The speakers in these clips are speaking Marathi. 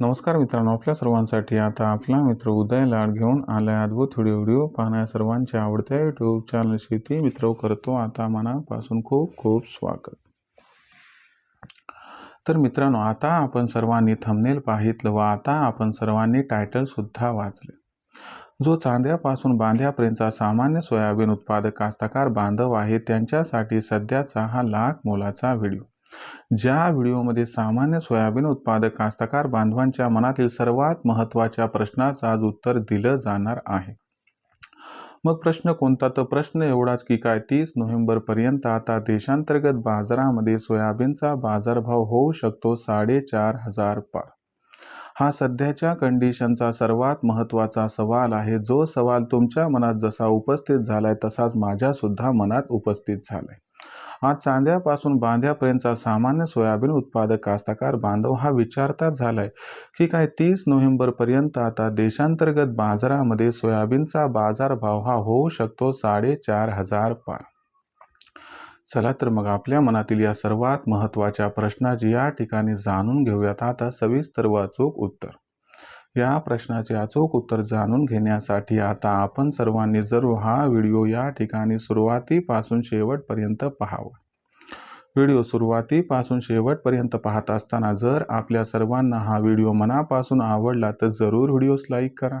नमस्कार मित्रांनो आपल्या सर्वांसाठी आता आपला मित्र उदय लाड घेऊन आलाय अद्भुत व्हिडिओ व्हिडिओ पाहण्या सर्वांच्या आवडत्या यूट्यूब चॅनल शेती मित्र करतो आता मनापासून खूप खूप स्वागत. तर मित्रांनो आता आपण सर्वांनी थंबनेल पाहितलं व आता आपण सर्वांनी टायटल सुद्धा वाचले. जो चांद्यापासून बांध्यापर्यंतचा सामान्य सोयाबीन उत्पादक कास्तकार बांधव आहे त्यांच्यासाठी सध्याचा हा लाख मोलाचा व्हिडिओ. ज्या व्हिडिओमध्ये सामान्य सोयाबीन उत्पादक कास्तकार बांधवांच्या मनातील सर्वात महत्त्वाच्या प्रश्नाचं आज उत्तर दिलं जाणार आहे. मग प्रश्न कोणता? तर प्रश्न एवढाच की काय? तीस नोव्हेंबरपर्यंत आता देशांतर्गत बाजारामध्ये सोयाबीनचा बाजारभाव होऊ शकतो साडेचार हजार पार हा सध्याच्या कंडिशनचा सर्वात महत्त्वाचा सवाल आहे. जो सवाल तुमच्या मनात जसा उपस्थित झालाय तसाच माझ्यासुद्धा मनात उपस्थित झालाय. आज चांद्यापासून बांध्यापर्यंतचा सामान्य सोयाबीन उत्पादक कास्तकार बांधव हा विचारताच झालाय की काय तीस नोव्हेंबरपर्यंत आता देशांतर्गत बाजारामध्ये सोयाबीनचा बाजारभाव हा होऊ शकतो साडेचार हजार पार. चला तर मग आपल्या मनातील या सर्वात महत्त्वाच्या प्रश्नाची या ठिकाणी जाणून घेऊयात. आता सविस्तर व अचूक उत्तर. या प्रश्नाचे अचूक उत्तर जाणून घेण्यासाठी आता आपण सर्वांनी जरूर हा व्हिडिओ या ठिकाणी सुरुवातीपासून शेवटपर्यंत पाहावा. व्हिडिओ सुरुवातीपासून शेवटपर्यंत पाहत असताना जर आपल्या सर्वांना हा व्हिडिओ मनापासून आवडला तर जरूर व्हिडिओस लाईक करा.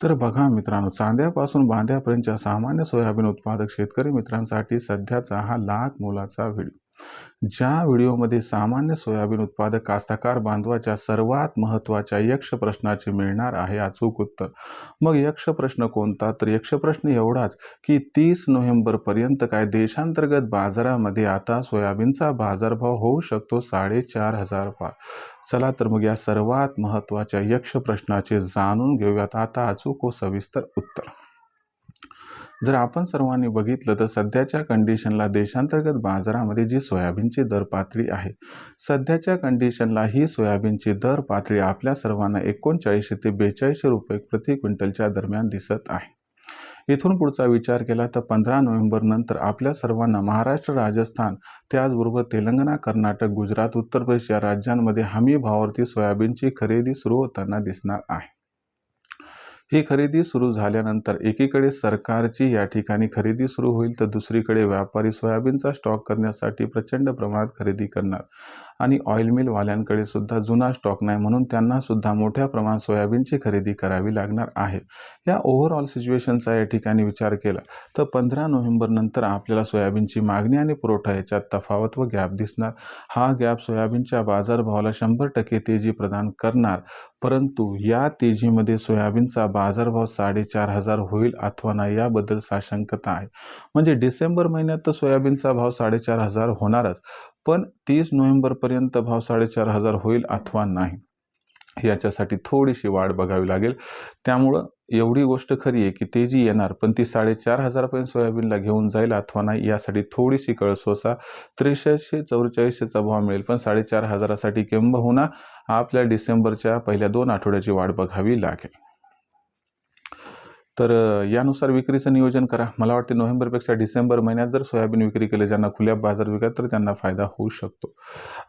तर बघा मित्रांनो चांद्यापासून बांध्यापर्यंतच्या सामान्य सोयाबीन उत्पादक शेतकरी मित्रांसाठी सध्याचा हा लाख मोलाचा व्हिडिओ. ज्या व्हिडिओमध्ये सामान्य सोयाबीन उत्पादक कास्तकार बांधवाच्या सर्वात महत्त्वाच्या यक्ष प्रश्नाचे मिळणार आहे अचूक उत्तर. मग यक्ष प्रश्न कोणता? तर यक्ष प्रश्न एवढाच की तीस नोव्हेंबरपर्यंत काय देशांतर्गत बाजारामध्ये आता सोयाबीनचा बाजारभाव होऊ शकतो साडेचार हजार पार. चला तर मग या सर्वात महत्त्वाच्या यक्ष प्रश्नाचे जाणून घेऊयात. आता अचूक व सविस्तर उत्तर. जर आपण सर्वांनी बघितलं तर सध्याच्या कंडिशनला देशांतर्गत बाजारामध्ये जी सोयाबीनची दर पातळी आहे सध्याच्या कंडिशनला ही सोयाबीनची दर पातळी आपल्या सर्वांना एकोणचाळीसशे ते बेचाळीसशे रुपये प्रति क्विंटलच्या दरम्यान दिसत आहे. इथून पुढचा विचार केला तर पंधरा नोव्हेंबर नंतर आपल्या सर्वांना महाराष्ट्र राजस्थान त्याचबरोबर तेलंगणा कर्नाटक गुजरात उत्तर प्रदेश या राज्यांमध्ये हमी भावावरती सोयाबीनची खरेदी सुरू होताना दिसणार आहे. ही खरेदी सुरू झाल्यानंतर एकीकडे सरकारची या ठिकाणी खरेदी सुरू होईल तर दुसरीकडे व्यापारी सोयाबीनचा स्टॉक करण्यासाठी प्रचंड प्रमाणात खरेदी करणार. आणि ऑइल मिलवाल्यांकडे सुद्धा जुना स्टॉक नाही म्हणून त्यांना सुद्धा मोठ्या प्रमाणात सोयाबीनची खरेदी करावी लागणार आहे. या ओव्हरऑल सिच्युएशनचा या ठिकाणी विचार केला तर पंधरा नोव्हेंबर नंतर आपल्याला सोयाबीनची मागणी आणि पुरवठा याच्यात तफावत व गॅप दिसणार. हा गॅप सोयाबीनच्या बाजारभावाला शंभर टक्के तेजी प्रदान करणार. परंतु या तेजीमध्ये सोयाबीनचा बाजारभाव साडेचार हजार होईल अथवा नाही याबद्दल साशंकता आहे. म्हणजे डिसेंबर महिन्यात तर सोयाबीनचा भाव साडेचार हजार होणारच. पण तीस नोव्हेंबरपर्यंत भाव साडेचार हजार होईल अथवा नाही. याच्यासाठी थोडीशी वाढ बघावी लागेल. त्यामुळं एवढी गोष्ट खरी आहे की तेजी येणार पण ती साडेचार हजारपर्यंत सोयाबीनला घेऊन जाईल अथवा नाही यासाठी थोडीशी कळसोसा त्रेसष्टशे चौवेचाळीसशेचा भाव मिळेल. पण साडेचार हजारासाठी किंबहुना आपल्या डिसेंबरच्या पहिल्या दोन आठवड्याची वाढ बघावी लागेल. तर यानुसार विक्रीचं नियोजन करा. मला वाटते नोव्हेंबरपेक्षा डिसेंबर महिन्यात जर सोयाबीन विक्री केले ज्यांना खुल्या बाजार विकत तर त्यांना फायदा होऊ शकतो.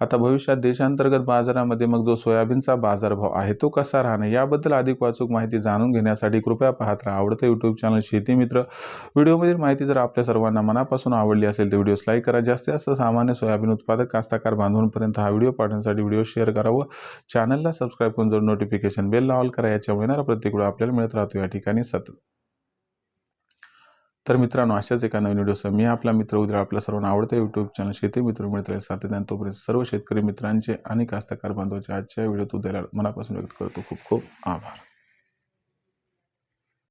आता भविष्यात देशांतर्गत बाजारामध्ये मग जो सोयाबीनचा बाजारभाव आहे तो कसा राहणे याबद्दल अधिक वाचूक माहिती जाणून घेण्यासाठी कृपया पाहत राहा आवडतं यूट्यूब चॅनल शेती मित्र. व्हिडिओमधील माहिती जर आपल्या सर्वांना मनापासून आवडली असेल तर व्हिडिओ लाईक करा. जास्तीत जास्त सामान्य सोयाबीन उत्पादक कास्ताकार बांधवांपर्यंत हा व्हिडिओ पाठवण्यासाठी व्हिडिओ शेअर करा व चॅनलला सबस्क्राईब करून जर नोटिफिकेशन बेल ऑल करा याच्यामुळे येणारा प्रत्येक व्हिडिओ आपल्याला मिळत राहतो. या ठिकाणी सतत तर मित्रांनो अशाच एका नवीन व्हिडिओसह मी आपला मित्र उद्या आपल्या सर्वांना आवडतं यूट्यूब चॅनल शेती मित्र मित्र राहील सातत्याने तोपर्यंत सर्व शेतकरी मित्रांचे आणि कास्तकार बांधवाचे आजच्या व्हिडिओत उद्याला मनापासून व्यक्त करतो. खूप खूप आभार.